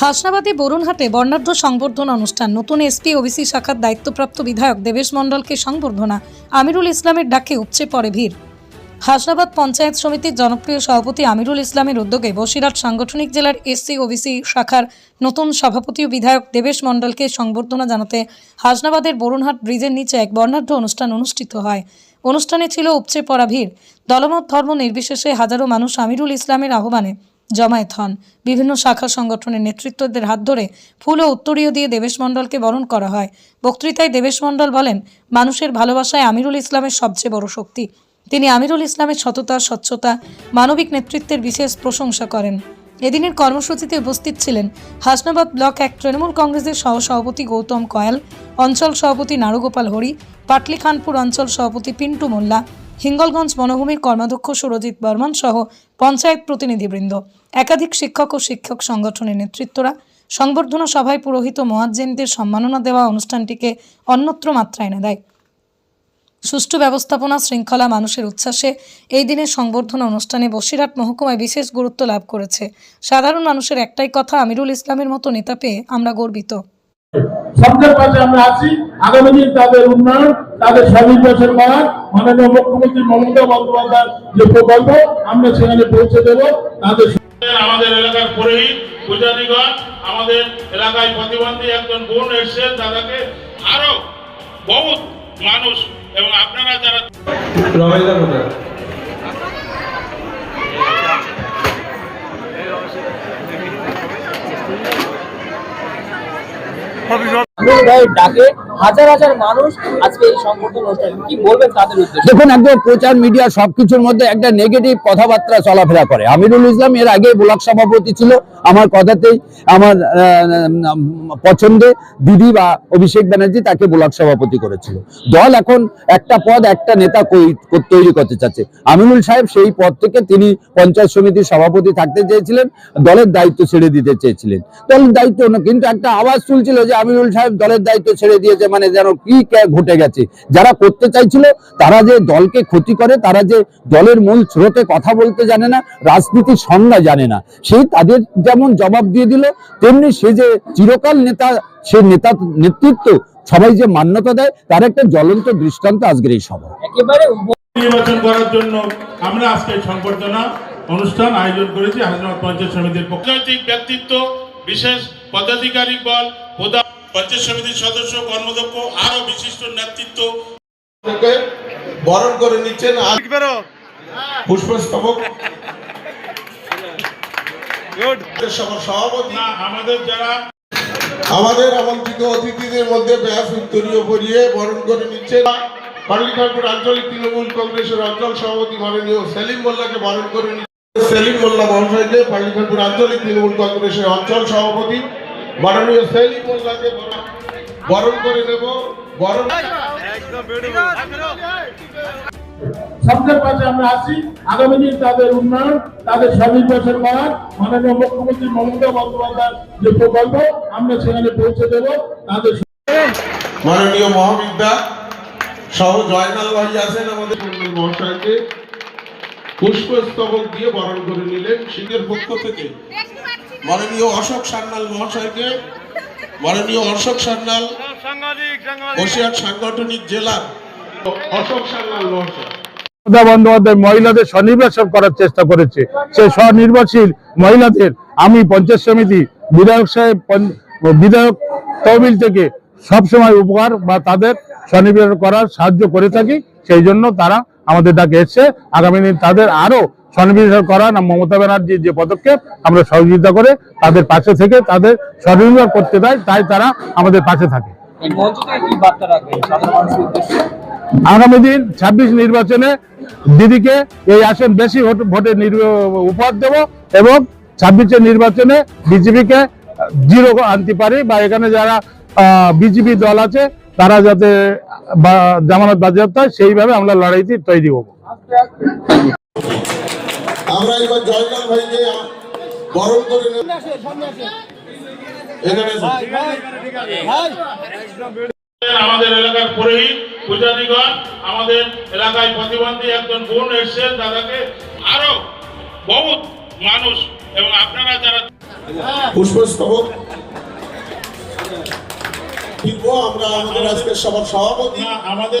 হাসনাবাদে বরুণহাটে বর্ণাঢ্য সংবর্ধনা অনুষ্ঠান। নতুন এসপি, ওবিসি শাখার দায়িত্বপ্রাপ্ত বিধায়ক দেবেশ মণ্ডলকে সংবর্ধনা। আমিরুল ইসলামের ডাকে উপচে পড়ে ভিড়। হাসনাবাদ পঞ্চায়েত সমিতির জনপ্রিয় সভাপতি আমিরুল ইসলামের উদ্যোগে বসিরহাট সাংগঠনিক জেলার এসসি, ওবিসি শাখার নতুন সভাপতি ও বিধায়ক দেবেশ মণ্ডলকে সংবর্ধনা জানাতে হাসনাবাদের বরুণহাট ব্রিজের নিচে এক বর্ণাঢ্য অনুষ্ঠান অনুষ্ঠিত হয়। অনুষ্ঠানে ছিল উপচে পড়া ভিড়। দলমত ধর্ম নির্বিশেষে হাজারো মানুষ আমিরুল ইসলামের আহ্বানে জমায়েত হন। বিভিন্ন শাখা সংগঠনের নেতৃত্বদের হাত ধরে ফুল ও উত্তরীয় দিয়ে দেবেশ মণ্ডলকে বরণ করা হয়। বক্তৃতায় দেবেশ মণ্ডল বলেন, মানুষের ভালোবাসায় আমিরুল ইসলামের সবচেয়ে বড় শক্তি। তিনি আমিরুল ইসলামের সততা, স্বচ্ছতা, মানবিক নেতৃত্বের বিশেষ প্রশংসা করেন। এদিনের কর্মসূচিতে উপস্থিত ছিলেন হাসনাবাদ ব্লক এক তৃণমূল কংগ্রেসের সহ সভাপতি গৌতম কয়াল, অঞ্চল সভাপতি নারুগোপাল হরি পাটলি খানপুর অঞ্চল সভাপতি পিন্টু মোল্লা হিঙ্গলগঞ্জ বনভূমির কর্মাধ্যক্ষ সুরজিৎ বর্মন সহ পঞ্চায়েত প্রতিনিধিবৃন্দ। একাধিক শিক্ষক ও শিক্ষক সংগঠনের নেতৃত্বরা সংবর্ধনা সভায় পুরোহিত মোয়াজ্জেনদের সম্মাননা দেওয়া অনুষ্ঠানটিকে অন্যত্র মাত্রা এনে দেয়। সুষ্ঠু ব্যবস্থাপনা শৃঙ্খলা মানুষের উচ্ছ্বাসে এই দিনের সংবর্ধনা অনুষ্ঠানে বসিরহাট মহকুমায় বিশেষ গুরুত্ব লাভ করেছে। সাধারণ মানুষের একটাই কথা, আমিরুল ইসলামের মতো নেতা পেয়ে আমরা গর্বিত। সবচেয়ে পাশে আমরা আছি। আগামী দিন তাদের উন্নয়ন, তাদের স্বনির্বাচন করা মাননীয় মুখ্যমন্ত্রী মমতা বন্দ্যোপাধ্যায় যে প্রকল্প আমরা সেখানে পৌঁছে দেব। তাদের আমাদের এলাকার পুরোহিত পূজারীগণ আমাদের এলাকায় প্রতিবন্ধী একজন বোন এসছে দাদাকে আরও বহুত মানুষ এবং আপনারা যারা রমেশদা কোথায় ভাইয়ের দেখুন, একদম প্রচার মিডিয়া সবকিছুর মধ্যে একটা নেগেটিভ কথাবার্তা চলাফেরা করে। আমিরুল ইসলাম এর আগে ব্লক সভাপতি ছিল, আমার কথাতেই, আমার পছন্দে দিদি বা অভিষেক ব্যানার্জি তাকে ব্লক সভাপতি করেছিল। দল এখন একটা পদ, একটা নেতা তৈরি করতে চাচ্ছে। আমিনুল সাহেব সেই পদ থেকে তিনি পঞ্চায়েত সমিতির সভাপতি থাকতে চেয়েছিলেন, দলের দায়িত্ব ছেড়ে দিতে চেয়েছিলেন। দলের দায়িত্ব কিন্তু একটা আওয়াজ তুলছিল যে আমিনুল সাহেব দলের দায়িত্ব ছেড়ে দিয়েছে মানে যেন কি কে- ঘটে গেছে। যারা করতে চাইছিল তারা যে দলকে ক্ষতি করে তারা যে দলের মূল স্রোতে কথা বলতে জানে না রাজনীতির সংজ্ঞা জানে না। সেই তাদের যেমন জবাব দিয়ে দিল তেমনি সে যে চিরকাল নেতা সে নেতা নেতৃত্ব সবাই যে মান্যতা দেয় তার একটা জ্বলন্ত দৃষ্টান্ত আজকের এই সভা। একেবারে নির্বাচন করার জন্য আমরা আজকে সংবর্ধনা অনুষ্ঠান আয়োজন করেছি হাসনাবাদ পঞ্চায়েত সমিতির পক্ষ ব্যক্তিত্ব বিশেষ পদাধিকারী বল পঞ্চায়েত সমিতির সদস্য কর্মদক্ষ আরও বিশিষ্ট নেতৃত্ব। বরণ করে নিচ্ছেন পুষ্পস্তবক। সভাপতি। আমাদের যারা আমাদের আমন্ত্রিত অতিথিদের মধ্যে ব্যাস উত্তরীয় পরিয়ে বরণ করে নিচ্ছেন। পাল্লিখানপুর আঞ্চলিক তৃণমূল কংগ্রেসের অঞ্চল সভাপতি মাননীয় সেলিম মোল্লাকে বরণ করে নিচ্ছেন। সেলিম মোল্লা মহাশয়কে পাল্লিখানপুর আঞ্চলিক তৃণমূল কংগ্রেসের অঞ্চল সভাপতি। মাননীয় সেলিম মোল্লাকে বরণ- করে নেব। বরণ সবচেয়ে পাশে আমরা আছি। আগামী দিন তাদের উন্নয়ন তাদের স্বনির্বাচন করা মাননীয় মুখ্যমন্ত্রী মমতা বন্দ্যোপাধ্যায় যে প্রকল্প আমরা সেখানে পৌঁছে দেব। তাদের মাননীয় মহাবিদ্যা সহ জয়নাল ভাই আছেন আমাদের। মহাশয়কে পুষ্পস্তবক দিয়ে বরণ করে নিলেন সিংহের পক্ষ থেকে। মাননীয় অশোক সান্যাল মহাশয়কে মাননীয় অশোক সান্যাল বসিরহাট সাংগঠনিক জেলার অশোক সান্যাল মহাশয়। বন্দ্যোপাধ্যায় মহিলাদের স্বনির্বাচন করার চেষ্টা করেছে। সেই স্বনির্বাচী মহিলাদের আমি পঞ্চায়েত সমিতি বিধায়ক সাহেব বিধায়ক তহবিল থেকে সবসময় উপকার বা তাদের স্বনির্বাচন করার সাহায্য করে থাকি। সেই জন্য তারা আমাদের ডাকে এসছে। আগামী দিন তাদের আরও স্বনির্বাচন করা না মমতা ব্যানার্জির যে পদক্ষেপ আমরা সহযোগিতা করে তাদের পাশে থেকে তাদের স্বনির্ভর করতে দেয় তাই তারা আমাদের পাশে থাকে। আগামী দিন ছাব্বিশ নির্বাচনে দিদিকে এই আসন বেশি ভোট- উপহার দেব এবং ছাব্বিশের নির্বাচনে বিজেপিকে জিরো আনতে পারি বা এখানে যারা বিজেপি দল আছে তারা যাতে বা- জামানত বাজেয়াপ্ত হয় সেইভাবে আমরা লড়াইতে তৈরি হব আমরা এবার ভাইকে বরণ করে নেব। আমাদের এলাকার পুরোহিত পূজারীগণ আমাদের এলাকায় প্রতিবন্ধী একজন বোন এসছে দাদাকে আরও বহুত মানুষ এবং আপনারা যারা পুষ্পস্তবক। দিব আমরা আমাদের আজকের সবার সভাপতি। আমাদের